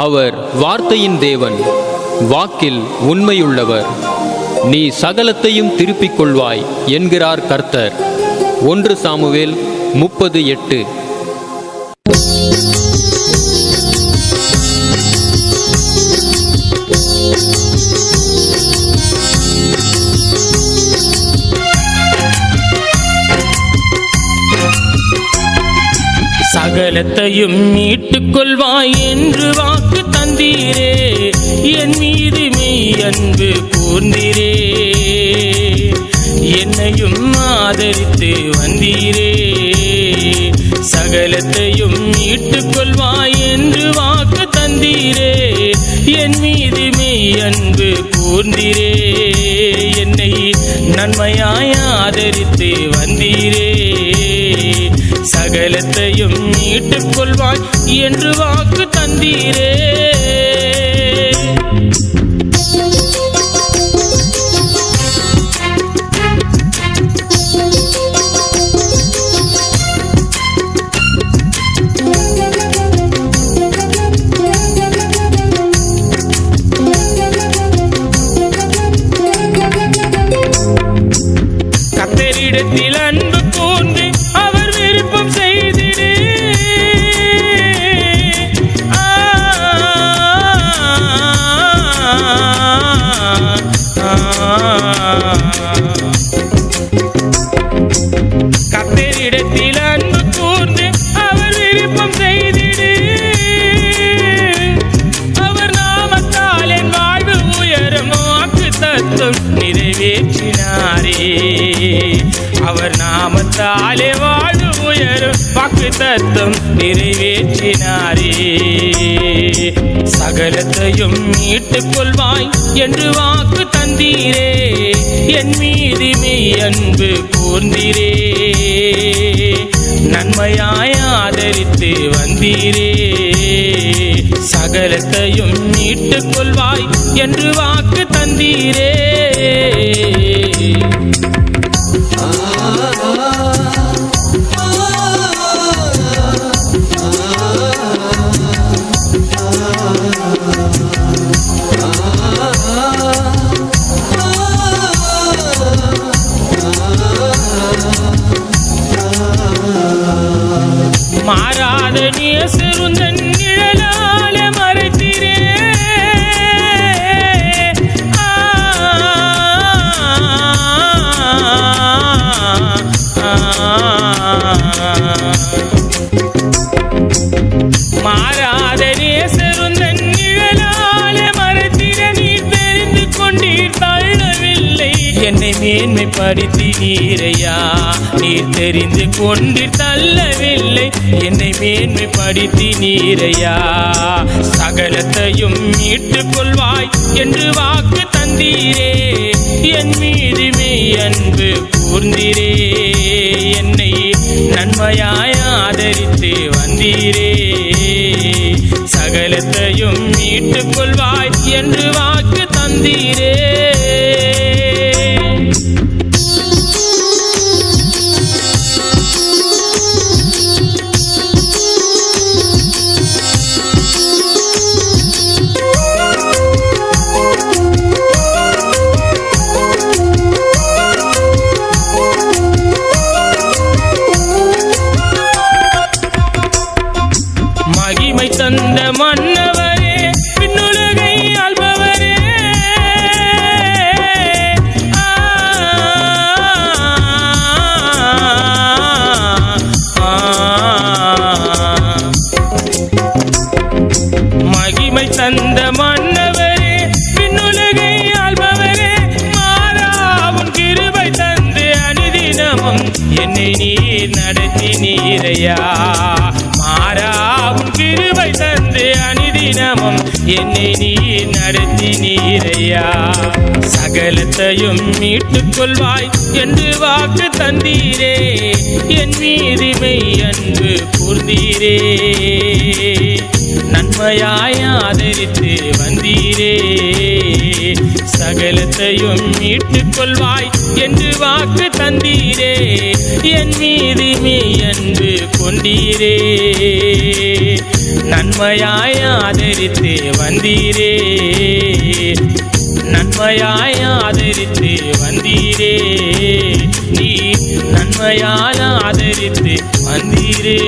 அவர் வார்த்தையின் தேவன் வாக்கில் உண்மையுள்ளவர். நீ சகலத்தையும் திருப்பிக் கொள்வாய் என்கிறார் கர்த்தர். ஒன்று சாமுவேல் முப்பது எட்டு. சகலத்தையும் மீட்டுக் கொள்வாய் என்று வாக்கு தந்தீரே. என் மீது மெய் அன்பு கூர்ந்தீரே. என்னையும் ஆதரித்து வந்தீரே. சகலத்தையும் மீட்டுக் கொள்வாய் என்று வாக்கு தந்தீரே. என் மீது மெய் அன்பு கூர்ந்தீரே. என்னை நன்மையாய் ஆதரித்து வந்தீரே. சகலத்தையும் மீட்டுக் கொள்வாய் என்று வாக்கு தந்தீரே. கத்தரிடத்தில் அன்பு அவர் நாமத்தாலே வாழ்வு உயரும். வாக்கு தத்துவம் நிறைவேற்றினாரே. சகலத்தையும் மீட்டுக் கொள்வாய் என்று வாக்கு தந்தீரே. என் மீது மெய் அன்பு கூர்ந்தீரே. நன்மையாய் ஆதரித்து வந்தீரே. சகலத்தையும் மீட்டுக் கொள்வாய் என்று வாக்கு தந்தீரே. കുന്നൻ നിഴലാലേ என்னை மேன்மைப்படுத்தி நீரையா நீர் தெரிந்து கொண்டு தள்ளவில்லை. என்னை மேன்மைப்படுத்தி நீரையா சகலத்தையும் மீட்டுக் கொள்வாய் என்று வாக்கு தந்தீரே. என் மீது மெய் அன்பு கூர்ந்தீரே. என்னை நன்மையாய் ஆதரித்து வந்தீரே. சகலத்தையும் மீட்டுக் கொள்வாய் என்று வாக்கு தந்தீரே. மகிமை தந்த மன்னவரே விண்ணுலகை ஆள்பவரே மாறாவும் கிருபை தந்து அனுதினமும் என்னை நீர் நடத்தி நீரையா மாறாவும் கிருபை தந்து அனுதினமும் என்னை நீர் நடத்தி நீரையா சகலத்தையும் மீட்டுக் கொள்வாய் என்று வாக்கு தந்தீரே என் மீது மெய் அன்பு கூர்ந்தீரே. கிருபையாய் ஆதரித்து வந்தீரே சகலத்தையும் மீட்டுக் கொள்வாய் என்று வாக்கு தந்தீரே. என் மீது மீ அன்பு கொண்டீரே. நன்மையாய் ஆதரித்து வந்தீரே நன்மையாய் ஆதரித்து வந்தீரே நீ நன்மையால் ஆதரித்து வந்தீரே